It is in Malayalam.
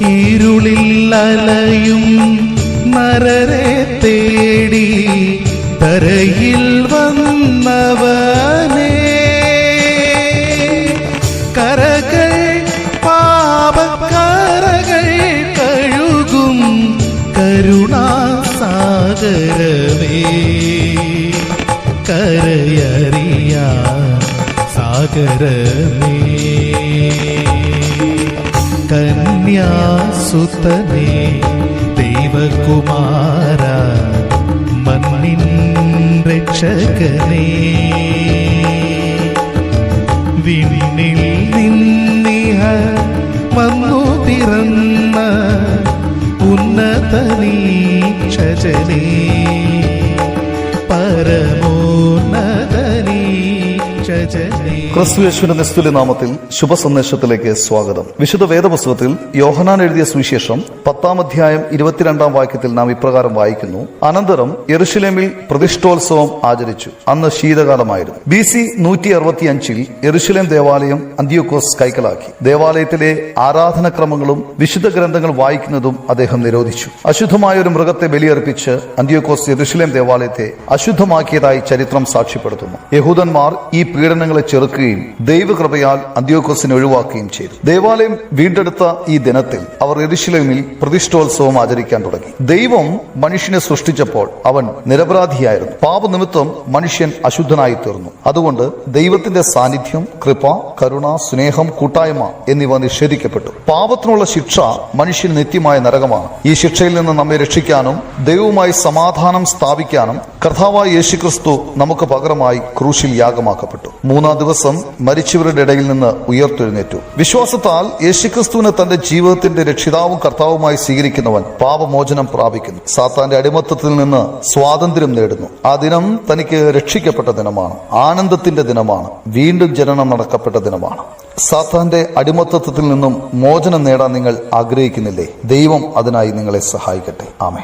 ഇരുളിൽ അലയും നരരെ തേടി തരയിൽ വന്നവനേ. കരകൾ പാപക്കരകൾ കഴുകും കരുണാസാഗരമേ. കരയറിയ സാഗരമേ. കന്യാസുതനേ ദൈവകുമാര മണ്ണിൻ രക്ഷകനേ. വിണ്ണിൽ നിന്നിഹ വന്നു പിറന്ന ഉന്നതനീക്ഷജനേ ക്രിസ്തു യേശുവിന്റെ നിസ്തുല്യ നാമത്തിൽ ശുഭ സന്ദേശത്തിലേക്ക് സ്വാഗതം. വിശുദ്ധ വേദപുസ്തകത്തിൽ യോഹനാൻ എഴുതിയ സുവിശേഷം പത്താം അധ്യായം ഇരുപത്തിരണ്ടാം വാക്യത്തിൽ നാം ഇപ്രകാരം വായിക്കുന്നു. അനന്തരം യെറുഷലേമിൽ പ്രതിഷ്ഠോത്സവം ആചരിച്ചു. അന്ന് ശീതകാലമായിരുന്നു. ബി സി നൂറ്റി അറുപത്തിയഞ്ചിൽ യെറുഷലേം ദേവാലയം അന്ത്യോക്കോസ് കൈക്കലാക്കി. ദേവാലയത്തിലെ ആരാധനക്രമങ്ങളും വിശുദ്ധ ഗ്രന്ഥങ്ങൾ വായിക്കുന്നതും അദ്ദേഹം നിരോധിച്ചു. അശുദ്ധമായ ഒരു മൃഗത്തെ ബലിയർപ്പിച്ച് അന്ത്യോക്കോസ് യെറുഷലേം ദേവാലയത്തെ അശുദ്ധമാക്കിയതായി ചരിത്രം സാക്ഷ്യപ്പെടുത്തുന്നു. യഹൂദന്മാർ ഈ പീഡനങ്ങളെ ചെറുക്കുകയും ദൈവകൃപയാൽ അന്ത്യോക്കോസിനെ ഒഴിവാക്കുകയും ചെയ്തു. ദേവാലയം വീണ്ടെടുത്ത ഈ ദിനത്തിൽ അവർ എരിശിലമിൽ പ്രതിഷ്ഠോത്സവം ആചരിക്കാൻ തുടങ്ങി. ദൈവം മനുഷ്യനെ സൃഷ്ടിച്ചപ്പോൾ അവൻ നിരപരാധിയായിരുന്നു. പാപനിമിത്തം മനുഷ്യൻ അശുദ്ധനായി തീർന്നു അതുകൊണ്ട് ദൈവത്തിന്റെ സാന്നിധ്യം കൃപ കരുണ സ്നേഹം കൂട്ടായ്മ എന്നിവ നിഷേധിക്കപ്പെട്ടു. പാപത്തിനുള്ള ശിക്ഷ മനുഷ്യന് നിത്യമായ നരകമാണ്. ഈ ശിക്ഷയിൽ നിന്ന് നമ്മെ രക്ഷിക്കാനും ദൈവവുമായി സമാധാനം സ്ഥാപിക്കാനും കർത്താവായ യേശുക്രിസ്തു നമുക്ക് പകരമായി ക്രൂശിൽ യാഗമാക്കപ്പെട്ടു. മൂന്നാം ദിവസം മരിച്ചവരുടെ ഇടയിൽ നിന്ന് ഉയർത്തെഴുന്നേറ്റു. വിശ്വാസത്താൽ യേശുക്രിസ്തുവിനെ തന്റെ ജീവിതത്തിന്റെ രക്ഷിതാവും കർത്താവുമായി സ്വീകരിക്കുന്നവൻ പാപമോചനം പ്രാപിക്കുന്നു. സാത്താന്റെ അടിമത്തത്തിൽ നിന്ന് സ്വാതന്ത്ര്യം നേടുന്നു. ആ ദിനം തനിക്ക് രക്ഷിക്കപ്പെട്ട ദിനമാണ്. ആനന്ദത്തിന്റെ ദിനമാണ്. വീണ്ടും ജനനം നടക്കപ്പെട്ട ദിനമാണ്. സാത്താന്റെ അടിമത്തത്തിൽ നിന്നും മോചനം നേടാൻ നിങ്ങൾ ആഗ്രഹിക്കുന്നില്ലേ? ദൈവം അതിനായി നിങ്ങളെ സഹായിക്കട്ടെ. ആമേ